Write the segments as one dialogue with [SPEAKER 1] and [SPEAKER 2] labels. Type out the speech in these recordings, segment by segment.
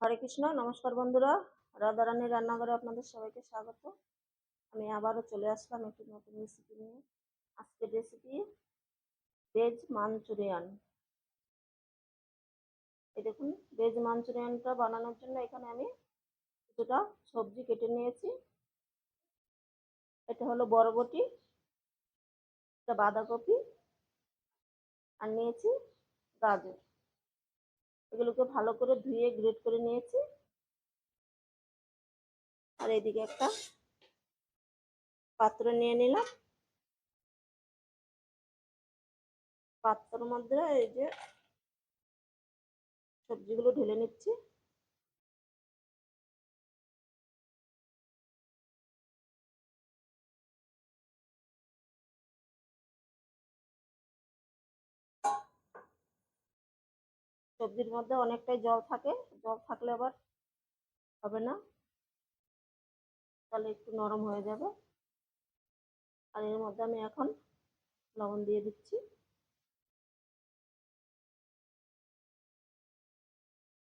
[SPEAKER 1] হরে কৃষ্ণ, নমস্কার বন্ধুরা। রাধারানীর রান্নাঘরে আপনাদের সবাইকে স্বাগত। আমি আবারও চলে আসলাম একটি নতুন রেসিপি নিয়ে। আজকের রেসিপি ভেজ মাঞ্চুরিয়ান এই দেখুন ভেজ মাঞ্চুরিয়ানটা বানানোর জন্য এখানে আমি কিছুটা সবজি কেটে নিয়েছি। এটা হলো বরবটি, এটা বাঁধাকপি, আর নিয়েছি গাজর। এগুলোকে ভালো করে ধুয়ে গ্রেট করে নিয়েছি। আর এদিকে একটা পাত্র নিয়ে নিলাম। পাত্রর মধ্যে এই যে সবজিগুলো ঢেলে নিচ্ছি। সবজির মধ্যে অনেকটাই জল থাকে, জল থাকলে আবার হবে না। তাহলে একটু নরম হয়ে যাবে। আর এর মধ্যে আমি এখন লবণ দিয়ে দিচ্ছি।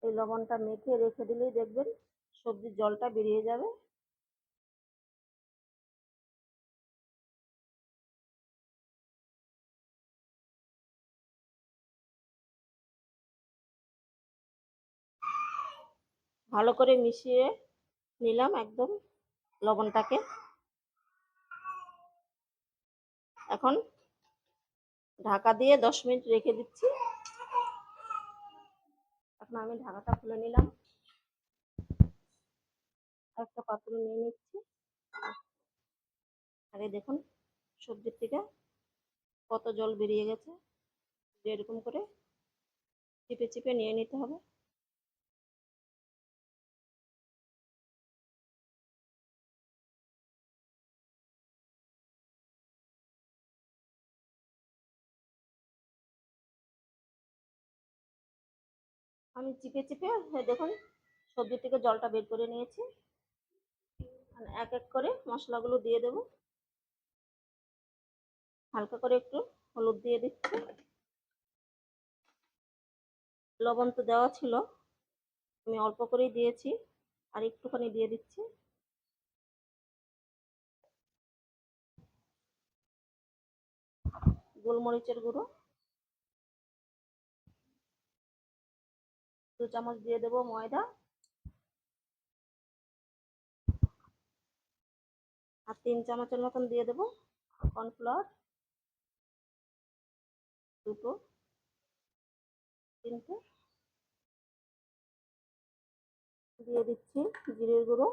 [SPEAKER 1] এই লবণটা মেখে রেখে দিলেই দেখবেন সবজির জলটা বেরিয়ে যাবে। ভালো করে মিশিয়ে নিলাম একদম লবণটাকে। এখন ঢাকা দিয়ে দশ মিনিট রেখে দিচ্ছি। এখন আমি ঢাকাটা খুলে নিলাম। একটা পাত্র নিয়ে নিচ্ছি। আরে দেখুন সবজির থেকে কত জল বেরিয়ে গেছে। এরকম করে চিপে চিপে নিয়ে নিতে হবে। আমি চিপে চিপে দেখুন, সবজি থেকে জলটা বের করে নিয়েছি। এক এক করে মশলাগুলো দিয়ে দেব। হালকা করে একটু হলুদ দিয়ে দিচ্ছি। লবণ তো দেওয়া ছিল, আমি অল্প করেই দিয়েছি, আর একটুখানি দিয়ে দিচ্ছি। গোলমরিচের গুঁড়ো। দু চামচ দিয়ে দেবো ময়দা। আর তিন চামচের মতন দিয়ে দেবো কর্নফ্লাওয়ার দুটো। তিনটে। দিয়ে দিচ্ছি জিরের গুঁড়ো।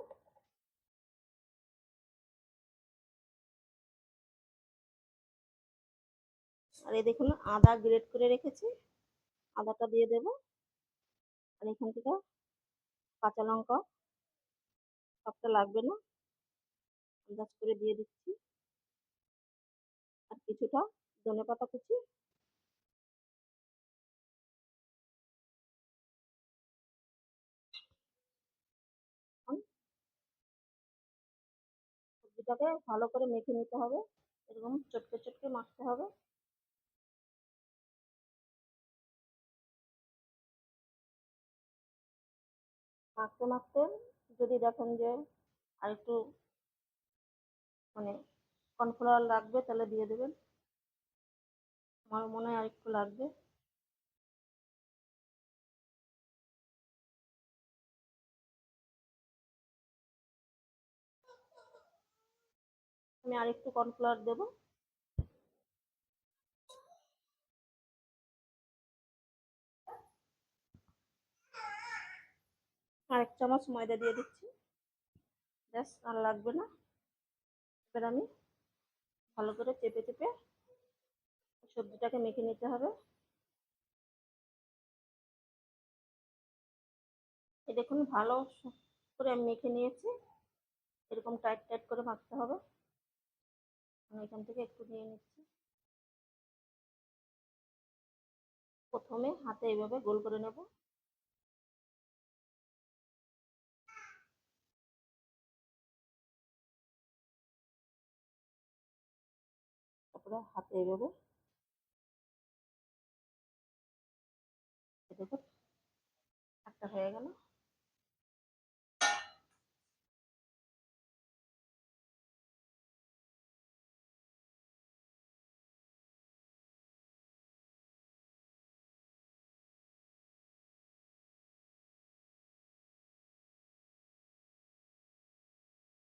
[SPEAKER 1] আর এই দেখুন আদা গ্রেট করে রেখেছি। আদাটা দিয়ে দেব। আর এখান থেকে কাঁচা লঙ্কা সবটা লাগবে না। আন্দাজ করে দিয়ে দিচ্ছি। আর কিছুটা ধনে পাতা কুচি। সবজিটাকে ভালো করে মেখে নিতে হবে। এরকম চটকে চটকে মাখতে হবে। মাখতে মাখতে যদি দেখেন যে আর একটু মানে কর্নফ্লাওয়ার লাগবে তাহলে দিয়ে দেবেন। আমার মনে হয় আর একটু লাগবে। আমি আর একটু কর্নফ্লাওয়ার দেব। আর এক চামচ ময়দা দিয়ে দিচ্ছি। ব্যাস, আর লাগবে না। এবার আমি ভালো করে চেপে চেপে সবজিটাকে মেখে নিতে হবে। এই দেখুন, ভালো করে আমি মেখে নিয়েছি। এরকম টাইট টাইট করে মাখতে হবে। আমি এখান থেকে একটু নিয়ে নিচ্ছি। প্রথমে হাতে এইভাবে গোল করে নেব। তারপরে হাতে এভাবে দেখুন একটা হয়ে গেল।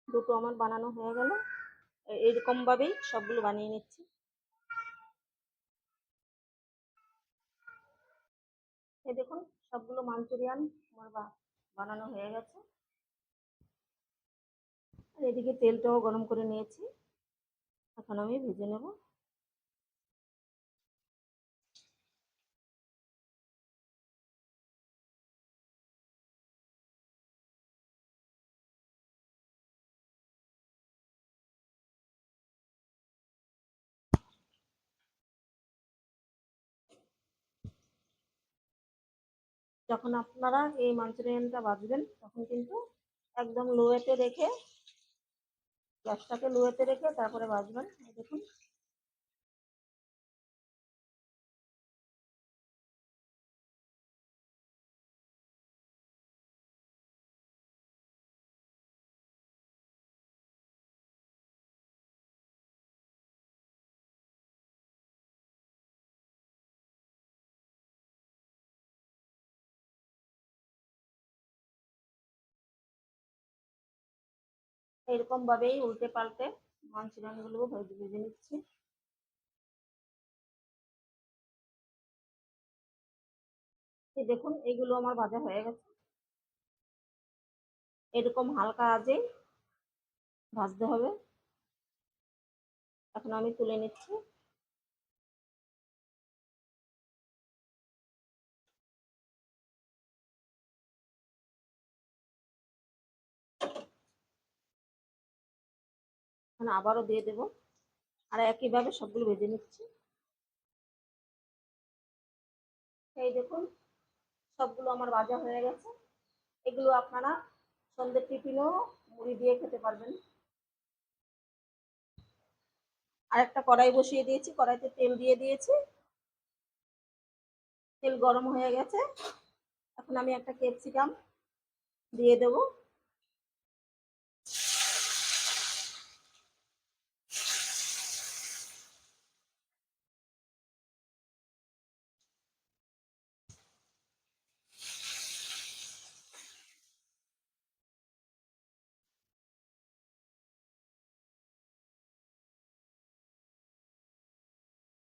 [SPEAKER 1] দুটো আমার বানানো হয়ে গেল। এইরকম ভাবেই সবগুলো বানিয়ে নিচ্ছি। দেখুন, সবগুলো মাঞ্চুরিয়ান আমার বানানো হয়ে গেছে। আর এদিকে তেলটাও গরম করে নিয়েছি। এখন আমি ভেজে নেব। যখন আপনারা এই মাঞ্চুরিয়ানটা বাঁচবেন তখন কিন্তু একদম লোয়েতে রেখে গ্যাসটাকে লোয়েতে রেখে তারপরে বাঁচবেন দেখুন। এরকম ভাবেই উল্টে পাল্টে মাঞ্চুরিয়ানগুলো ভেজে ভেজে নিচ্ছি দেখুন, এগুলো আমার ভাজা হয়ে গেছে। এরকম হালকা আজে ভাজতে হবে। এখন আমি তুলে নিচ্ছি। এখন আবারও দিয়ে দেব। আর একইভাবে সবগুলো ভেজে নিচ্ছি। এই দেখুন, সবগুলো আমার ভাজা হয়ে গেছে। এগুলো আপনারা সন্ধ্যের টিফিনও মুড়ি দিয়ে খেতে পারবেন। আর একটা কড়াই বসিয়ে দিয়েছি, কড়াইতে তেল দিয়ে দিয়েছি। তেল গরম হয়ে গেছে। এখন আমি একটা ক্যাপসিকাম দিয়ে দেবো।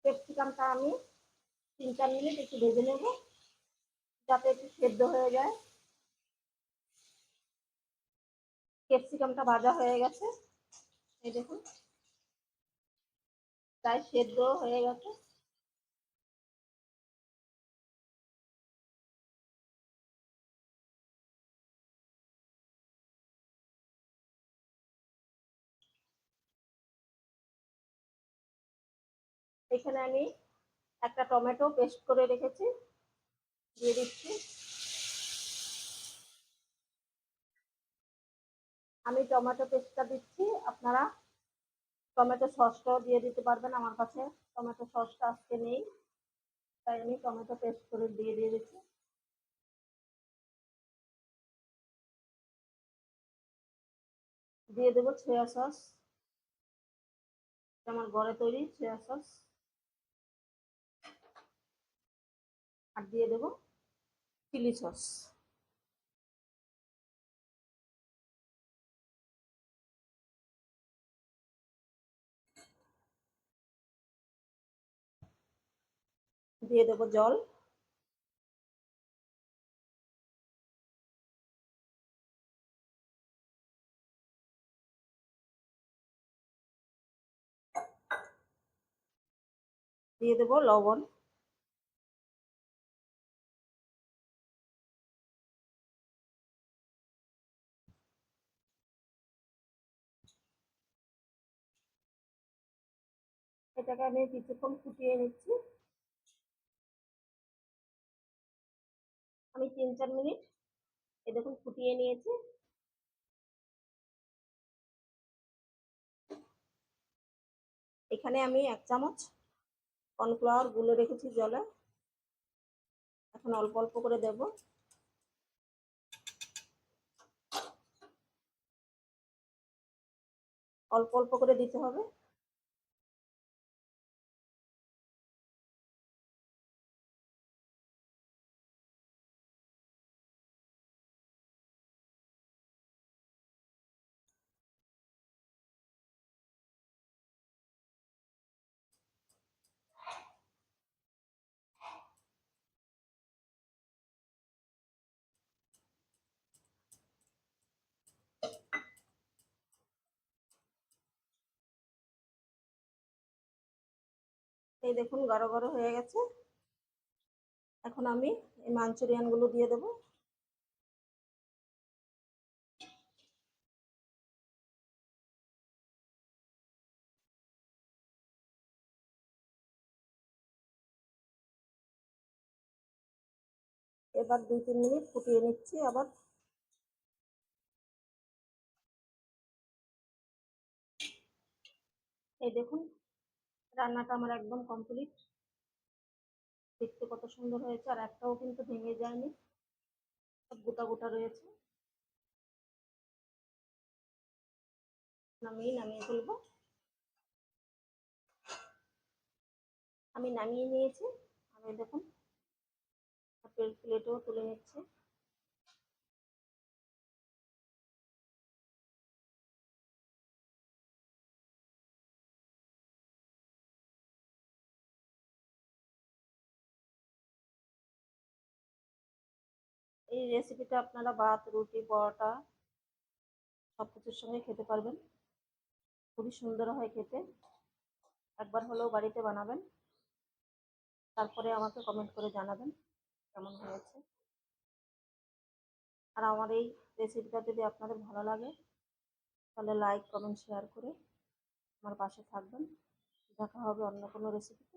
[SPEAKER 1] ক্যাপসিকামটা আমি। তিন চার মিনিট একটু ভেজে নেব, যাতে একটু সেদ্ধ হয়ে যায়। ক্যাপসিকামটা ভাজা হয়ে গেছে। এই দেখুন। তাই সেদ্ধ হয়ে গেছে। এখানে আমি একটা টমেটো পেস্ট করে রেখেছি, দিয়ে দিচ্ছি। আমি টমেটো পেস্টটা দিচ্ছি, আপনারা টমেটো সসটাও দিয়ে দিতে পারবেন, আমার কাছে টমেটো সসটা আজকে নেই, তাই আমি টমেটো পেস্ট করে দিয়ে দিয়ে দিচ্ছি দিয়ে দেবো ছোয়া সস আমার ঘরে তৈরি ছোয়া সস। আর দিয়ে দেবো চিলি সস। দিয়ে দেবো জল। দিয়ে দেবো লবণ। এটাকে আমি কিছুক্ষণ ফুটিয়ে নিচ্ছি। আমি তিন চার মিনিট এ দেখুন ফুটিয়ে নিয়েছি। এখানে আমি এক চামচ কর্নফ্লাওয়ার গুলে রেখেছি জলে। এখন অল্প অল্প করে দেব। অল্প অল্প করে দিতে হবে। এই দেখুন, গাঢ় গাঢ় হয়ে গেছে। এখন আমি এই মাঞ্চুরিয়ানগুলো দিয়ে দেবো। এবার দুই তিন মিনিট ফুটিয়ে নিচ্ছি আবার। এই দেখুন রান্নাটা আমার একদম কমপ্লিট দেখতে কত সুন্দর হয়েছে, আর একটাও কিন্তু ভেঙে যায়নি। সব গোটা গোটা রয়েছে। নামিয়ে নামিয়ে ফেলব। আমি নামিয়ে নিয়েছি। আমি দেখুন প্লেটেও তুলে নিচ্ছি। এই রেসিপিটা আপনারা ভাত রুটি, পরোটা সব কিছুর সঙ্গে খেতে পারবেন। খুবই সুন্দর হয় খেতে। একবার হলেও বাড়িতে বানাবেন। তারপরে আমাকে কমেন্ট করে জানাবেন কেমন হয়েছে। আর আমার এই রেসিপিটা যদি আপনাদের ভালো লাগে, তাহলে লাইক কমেন্ট শেয়ার করে আমার পাশে থাকবেন। দেখা হবে অন্য কোনো রেসিপিতে